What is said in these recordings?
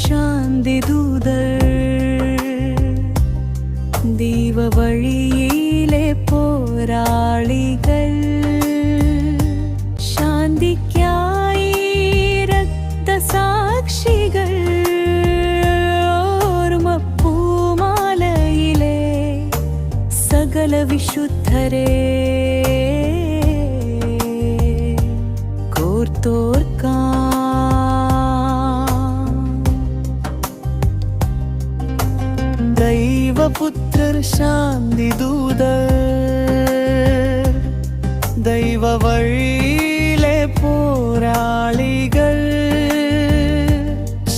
ശാന്തി ദൂതർ. ദീപവഴിയിലെ പോരാളികൾ ശാന്തിക്കായി രക്തസാക്ഷികൾ. ഓർമ്മപ്പൂമാലയിലെ സകല വിശുദ്ധരെ കോർത്തോർക്കാൻ ദൈവപുത്രർ ശാന്തിദൂതർ ദൈവ വഴിയിലെ പോരാളികൾ.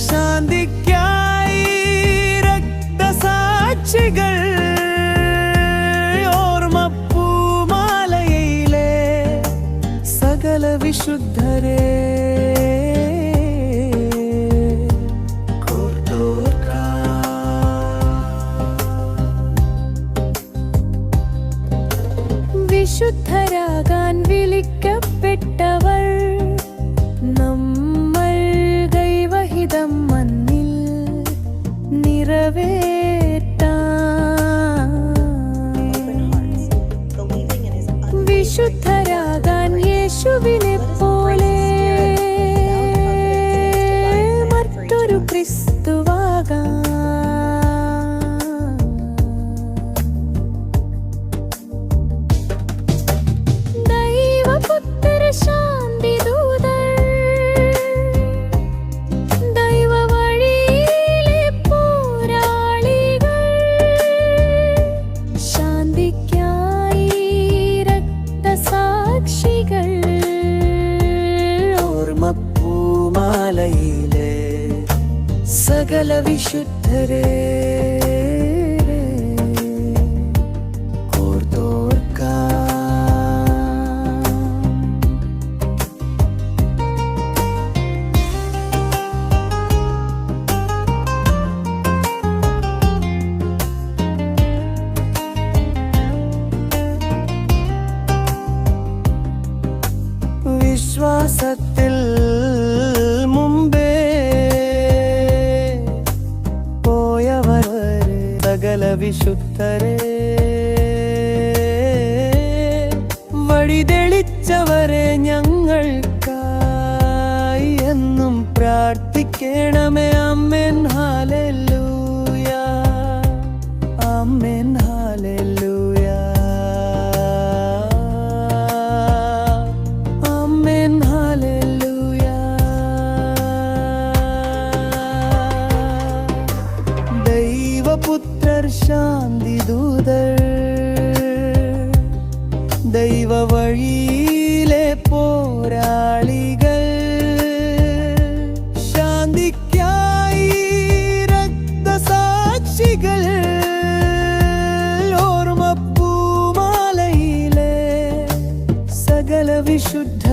ശാന്തിക്കായി രക്തസാക്ഷികൾ ഓർമ്മപ്പൂമാലയിലെ സകല വിശുദ്ധരെ വിശുദ്ധരാകാൻ വിളിക്കപ്പെട്ടവർ. ശാന്തിക്കായി രക്തസാക്ഷികൾ. ഓർമ്മപ്പൂമാലയിലെ സകല വിശുദ്ധരെ വിശ്വാസത്തിൽ മുമ്പേ പോയവർ സകല വിശുദ്ധരെ വഴിതെളിച്ചവരെ ഞങ്ങൾക്കായി എന്നും പ്രാർത്ഥിക്കണമേ. അമ്മൻ ഹാലൂയ ദൈവപുത്രർ ശാന്തിദൂതർ ദൈവ വഴിയിലെ പോരാളികൾ ശാന്തിക്കായി വിശുദ്ധരെ